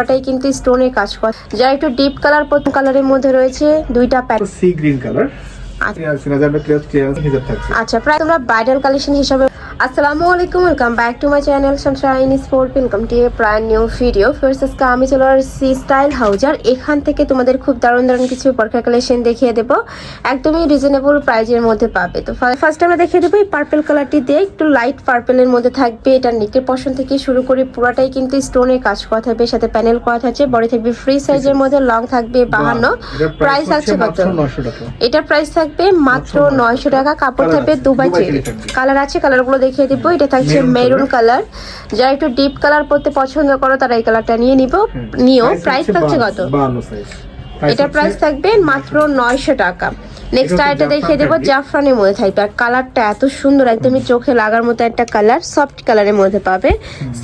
ওটাই কিন্তু স্টোনের কাজ করা। যা একটু ডিপ কালার প্রথম কালারের মধ্যে রয়েছে দুইটা প্যাটার্ন সি গ্রিন কালার আচ্ছা। প্রায় তোমরা ব্রাইডাল কালেকশন হিসাবে আসসালামু আলাইকুম welcome back to my channel sunshine sport welcome to a প্রায় নিউ ভিডিও ফার্স্ট আজকে আমি চলে আসছি স্টাইল হাউজার এখান থেকে তোমাদের খুব দারুণ দারুণ কিছু পরখা কালেকশন দেখিয়ে দেবো। একদমই রিজনেবল প্রাইজের মধ্যে পাবে। তো ফার্স্ট আমরা দেখিয়ে দেবো এই পার্পেল কালারটি দিয়ে একটু লাইট পার্পেলের মধ্যে থাকবে। এটা নিকের পশন থেকে শুরু করে পুরাটাই কিন্তু স্টোনের কাজ করা থাকবে সাথে প্যানেল করা থাকছে। বডি থাকবে ফ্রি সাইজের মধ্যে লং থাকবে বাহান্ন। প্রাইস আছে কত? এটার প্রাইস থাকবে মাত্র নয়শো টাকা। কাপড় থাকবে দুবাই কালার আছে কালারগুলো দেখিয়ে দিব। এটা থাকছে মেরুন কালার যারা একটু ডিপ কালার পরতে পছন্দ করো তারা এই কালারটা নিয়ে নিব। নিও। প্রাইস থাকছে কত? বান্ন সাইজ এটা প্রাইস থাকবে মাত্র নয়শো টাকা। নেক্সট আইটা দেখিয়ে দেবো জাফরানের মধ্যে থাকবে। আর কালারটা এত সুন্দর একদমই চোখে লাগার মতো একটা কালার সফট কালারের মধ্যে পাবে।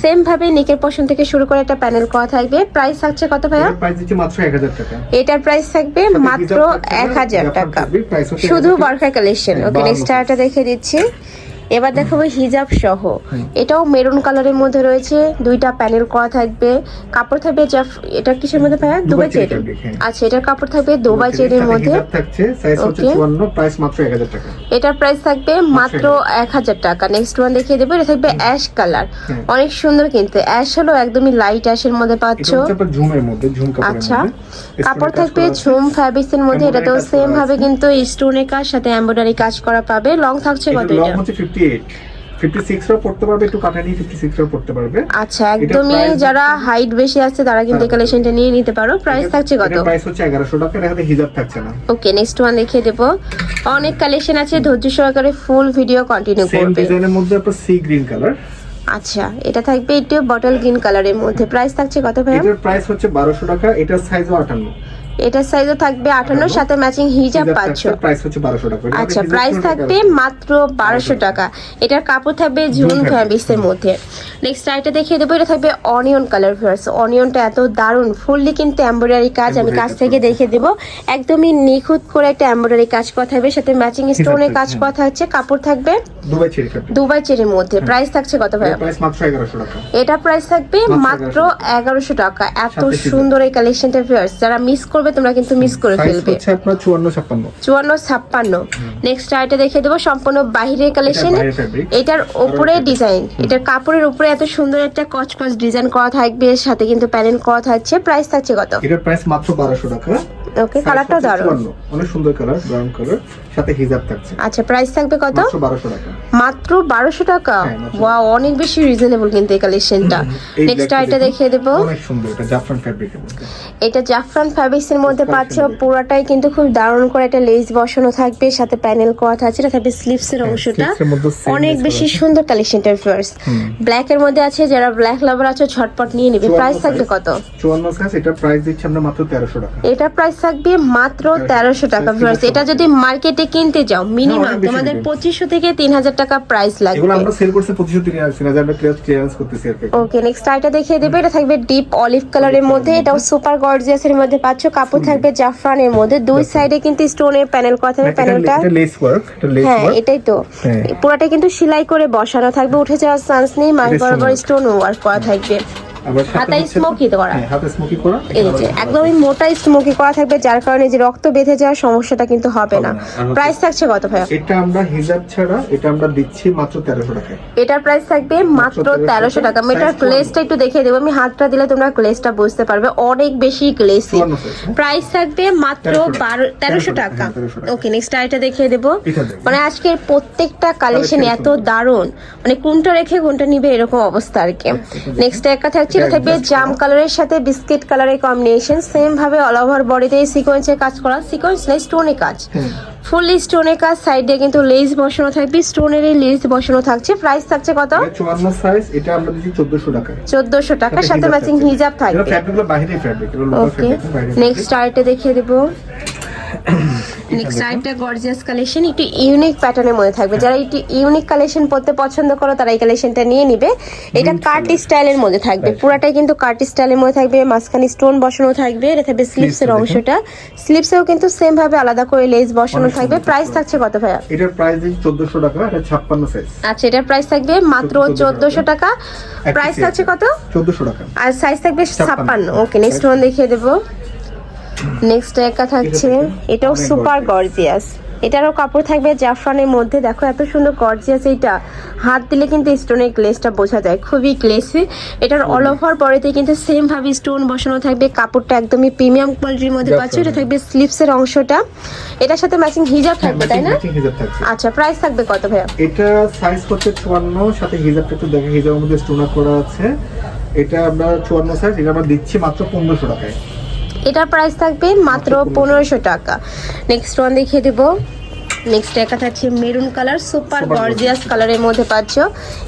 সেম ভাবে নিকের পশন থেকে শুরু করে একটা প্যানেল করা থাকবে। প্রাইস থাকছে কত ভাইয়া? এটার প্রাইস থাকবে মাত্র এক হাজার টাকা। শুধু বরখা কালেকশন ওকে নেক্সট আরেকটা দেখে দিচ্ছি। এবার দেখাবো হিজাব সহ। এটাও মেরুন কালারের মধ্যে রয়েছে দুইটা প্যানেল করা থাকবে। কাপড় থাকবে জাফ এটা কিসের মধ্যে ভাইয়া? Dubai cherry. আচ্ছা এটার কাপড় থাকবে দুবাই চেরির মধ্যে। এটার প্রাইস থাকবে মাত্র এক হাজার। টাকা। নেক্সট ওয়ান দেখিয়ে দেবো এটা থাকবে অ্যাশ কালার অনেক সুন্দর কিন্তু। অ্যাশ হলো একদমই লাইট অ্যাশের মধ্যে পাচ্ছ। আচ্ছা। কাপড় থাকবে ঝুম ফ্যাব্রিক্স এর মধ্যে এটা তো Embroidery সেম ভাবে কিন্তু স্টোনের কাজ সাথে এমব্রয়ডারি কাজ করা পাবে। লং থাকছে কত এটা? আচ্ছা একদমই যারা হাইট বেশি আছে তারা কিন্তু কালেকশনটা নিয়ে নিতে পারো। থাকছে কত? ওকে নেক্সট ওয়ান দেখিয়ে দেবো। অনেক কালেকশন আছে ধৈর্য ফুল ভিডিও কন্টিনিউ করবে। আচ্ছা এটা থাকবে এটা বটল গ্রিন কালারের মধ্যে। থাকছে কত এটার সাইজও থাকবে আটানোর সাথে ম্যাচিং হিজাব পাচ্ছ আচ্ছা প্রাইস থাকবে মাত্র বারোশো টাকা। এটার কাপড় থাকবে ঝুন ফ্যাব্রিক্সের মধ্যে। নেক্সট আইটা দেখিয়ে দেবো এটা থাকবে অনিয়ন কালার ভিউয়ার্স অনিয়নটা এত দারুণ ফুললি কিন্তু এম্বয়ডারি কাজ। আমি কাছ থেকে দেখে দেবো। একদমই নিখুঁত করে একটা এম্বয়ডারি কাজ করা থাকবে। সাথে ম্যাচিং স্টোনের কাজ করা থাকছে। কাপড় থাকবে দুবাই চেরির মধ্যে। প্রাইস থাকছে কত ভাই এটা প্রাইস থাকবে মাত্র এগারোশো টাকা। এত সুন্দর এই কালেকশনটা ভিউয়ার্স যারা মিস করবে তোমরা কিন্তু মিস করে ফেলবে। চুয়ান্ন ছাপ্পান্ন। চুয়ান্ন ছাপ্পান্ন। নেক্সট আইটা দেখে দেবো সম্পূর্ণ বাহিরের কালেকশন এটার উপরে ডিজাইন এটার কাপড়ের উপরে এত সুন্দর একটা কচকচ ডিজাইন করা থাকবে সাথে কিন্তু প্যানেল করা থাকছে। প্রাইস থাকছে কত? এটার প্রাইস মাত্র বারোশো টাকা। ওকে Size কালারটাও দারুণ। অনেক সুন্দর কালার ব্রাউন কালার সাথে হিজাব থাকছে। আচ্ছা প্রাইস থাকবে কত? মাত্র বারোশো টাকা। মাত্র বারোশো টাকা? হ্যাঁ, ওয়াও অনেক বেশি রিজনেবল কিন্তু এই কালেকশনটা নেক্সট আইটা দেখিয়ে দেবো। অনেক সুন্দর এটা জাফরান ফ্যাব্রিকের মধ্যে। এটা জাফরান ফ্যাব্রিক্স এর মধ্যে পাচ্ছ। পুরোটাই কিন্তু খুব দারুণ করে একটা লেস বসানো থাকবে সাথে প্যানেল করা থাকছে এটা থাকবে স্লিভস এর হ্যাঁ, অংশটা। অনেক বেশি সুন্দর কালেকশনটা ফার্স্ট ব্ল্যাক এর মধ্যে আছে যারা ব্ল্যাক লাভার আছে ঝটপট নিয়ে নেবে। প্রাইস থাকবে কত? চুয়ান্ন সাইজ এটার প্রাইস দিচ্ছি আমরা মাত্র তেরোশো টাকা। এটার প্রাইস থাকবে মাত্র তেরোশো টাকা থেকে এটা যদি মার্কেটে কিনতে যাও মিনিমাম তোমাদের পঁচিশশো থেকে তিন হাজার টাকা প্রাইস এগুলো লাগবে আমরা সেল করছি পঁচিশশো তিন হাজার তিন হাজার ক্লিয়ারেন্স করতেছি ওকে নেক্সট আইটা দেখিয়ে দেবে। এটা থাকবে ডিপ অলিভ কালারের মধ্যে। এটাও সুপার গর্জিয়াস এর মধ্যে পাচ্ছ। কাপড় থাকবে জাফরানের মধ্যে। দুই সাইডে কিন্তু স্টোনের প্যানেল করা থাকবে প্যানেলটা লেস হ্যাঁ এটাই তো। হ্যাঁ। পুরোটা কিন্তু সেলাই করে বসানো থাকবে। উঠে যাওয়ার চান্স নেই। মাঝ বরাবর স্টোন ওয়ার্ক করা থাকবে। আবার হাতায় হচ্ছে- করা। হাতে স্মোকি করা এই যে একদমই মোটা স্মোকি করা থাকবে যার কারণে যে রক্ত বেঁধে যাওয়ার সমস্যাটা কিন্তু হবে না হবে না। আর হচ্ছে- প্রাইস থাকছে কত ভাইয়া? এটা আমরা হিজাব ছাড়া এটা আমরা দিচ্ছি মাত্র তেরোশো টাকায়। এটার প্রাইস থাকবে মাত্র তেরোশো তেরোশো টাকা। আমি এটার Size গ্লেসটা একটু দেখিয়ে দেবো। আমি হাতটা দিলে তোমরা বুঝতে পারবে। অনেক বেশি গ্লেসি চুয়ান্ন হ্যাঁ। প্রাইস থাকবে মাত্র 1300 টাকা। বারো তেরোশো টাকা 1300 টাকা। ওকে নেক্সট আইটা দেখিয়ে দেবো। মানে আজকের প্রত্যেকটা কালেকশন এত। দারুণ। মানে কোনটা রেখে কোনটা নিবে এরকম অবস্থা আর কি। নেক্সট একটা থাকছে এটা থাকবে জাম কালারের সাথে বিস্কিট কালারের কম্বিনেশন সেম ভাবে অল ওভার বডিতে সিকোয়েন্সের কাজ করা। সিকোয়েন্স নাই স্টোনে কাজ। ফুললি স্টোনে কাজ সাইডে কিন্তু লেস বসানো থাকবে স্টোনের এই লেস বসানো থাকছে। প্রাইস থাকছে কত? এটা চুয়ান্ন সাইজ এটা আমরা দিচ্ছি চোদ্দশো টাকায়। চোদ্দশো টাকার সাথে ম্যাচিং হিজাব থাকবে। ফ্যাব্রিকগুলো বাইরে ফ্যাব্রিক ওকে নেক্সট আরেকটা দেখিয়ে দেবো। নেক্সট আরেকটা গর্জিয়াস কালেকশন একটু ইউনিক প্যাটার্নের মধ্যে থাকবে। যারা একটু ইউনিক কালেকশন পড়তে পছন্দ করো তারা এই কালেকশনটা নিয়ে নিবে। এটা কার্টি স্টাইলের মধ্যে থাকবে। পুরাটাই কিন্তু কার্টি স্টাইলের মধ্যে থাকবে। মাঝখানে স্টোন বসানো থাকবে। এটা থাকবে স্লিপসের অংশটা। স্লিপসেও কিন্তু সেম ভাবে আলাদা করে লেস বসানো থাকবে। প্রাইস থাকছে কত ভাইয়া? এটার প্রাইস দিচ্ছি চোদ্দশো টাকা এটা ছাপ্পান্ন সাইজ আচ্ছা এটার প্রাইস থাকবে মাত্র 1400 টাকা। প্রাইস থাকছে কত? চোদ্দশো টাকা। আর সাইজ থাকবে ছাপ্পান্ন। ছাপ্পান্ন। ওকে নেক্সট ওয়ান দেখিয়ে দেবো। নেক্সট একা থাকছে এটাও সুপার গর্জিয়াস এটারও কাপড় থাকবে জাফরানের মধ্যে। দেখো এত সুন্দর গর্জিয়াস এইটা। হাত দিলে কিন্তু স্টোনের গ্লেসটা বোঝা যায়। খুবই গ্লেসি এটার অল ওভার বডিতে কিন্তু সেম ভাবে স্টোন বসানো থাকবে। কাপড়টা একদমই প্রিমিয়াম কোয়ালিটির মধ্যে। পাচ্ছ। এটা থাকবে স্লিপসের অংশটা। এটার সাথে ম্যাচিং হিজাব থাকবে তাই না? আচ্ছা প্রাইস থাকবে কত ভাইয়া? এটা সাইজ হচ্ছে চুয়ান্ন সাথে হিজাবটা একটু দেখে হিজাবের মধ্যে স্টোনা করা আছে। এটা আমরা চুয়ান্ন সাইজ এটা আমরা দিচ্ছি মাত্র পনেরোশো টাকায়। এটার প্রাইস থাকবে মাত্র পনেরোশো। টাকা। নেক্সট ওয়ান দেখিয়ে দেবো। নেক্সট একটা থাকছে মেরুন কালার সুপার গর্জিয়াস কালারের মধ্যে পাচ্ছ।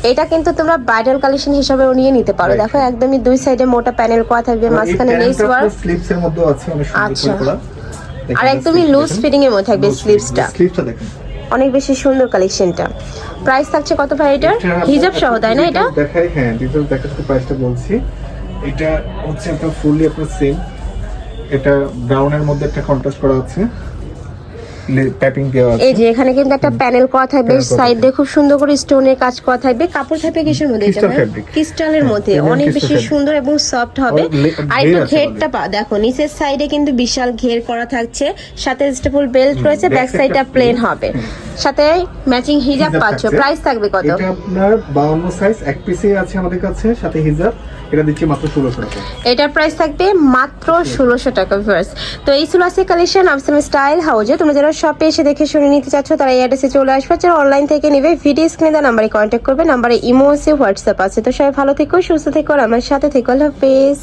এটা কিন্তু তোমরা ব্রাইডাল কালেকশন হিসেবেও নিয়ে নিতে পারো। দেখো একদমই দুই সাইডে মোটা প্যানেল করা থাকবে মাঝখানে লেস ওয়ার্ক স্লিপস মধ্যে আছে অনেক সুন্দর আচ্ছা। আর একদমই লুজ ফিটিং এর মধ্যে থাকবে স্লিভসটা স্লিপসটা দেখুন। অনেক বেশি সুন্দর কালেকশনটা প্রাইস থাকছে কত ভাই এটার? এটা হিজাব সহ তাই না এটা? দেখাই হ্যাঁ ডিটেইলস দেখাতে প্রাইসটা বলছি। এটা হচ্ছে আপনার ফুললি আপনার সেম এটা ব্রাউনের মধ্যে একটা কন্ট্রাস্ট করা আছে। প্যাপিং দেওয়া আছে। এই যে এখানে কিন্তু একটা প্যানেল করা থাকবে সাইড। দিয়ে খুব সুন্দর করে স্টোনের কাজ করা থাকবে। কাপড় থাকবে কিসের মধ্যে এটা ক্রিস্টালের মধ্যে। অনেক বেশি সুন্দর এবং সফট হবে। আর একটু ঘেরটা পা দেখো নিচের সাইডে কিন্তু বিশাল ঘের করা থাকছে। সাথে স্টেপল বেল্ট রয়েছে ব্যাক সাইডটা প্লেন হবে। সাথে ম্যাচিং হিজাব পাচ্ছ। প্রাইস থাকবে কত? এটা আপনার বাউন্ন সাইজ এক পিসে আছে আমাদের কাছে সাথে হিজাব এটা দিচ্ছি মাত্র ষোলোশো টাকা। এটার প্রাইস থাকবে মাত্র ষোলোশো টাকা ফার্স্ট তো এই ছিল আজকে কালেকশন আফসান স্টাইল হাউজে তোমরা যারা শপে এসে দেখে শুনে নিতে চাচ্ছ, তারা এই অ্যাড্রেসে চলে আসবে। যারা অনলাইন থেকে নেবে ভিডিও স্ক্রিনে দেওয়া নাম্বারে কন্ট্যাক্ট করবে। নাম্বারে ইমো আছে হোয়াটসঅ্যাপ আছে। তো সবাই ভালো থেকো, সুস্থ থেকো আমার সাথে থেকো। আল্লাহ হাফেজ।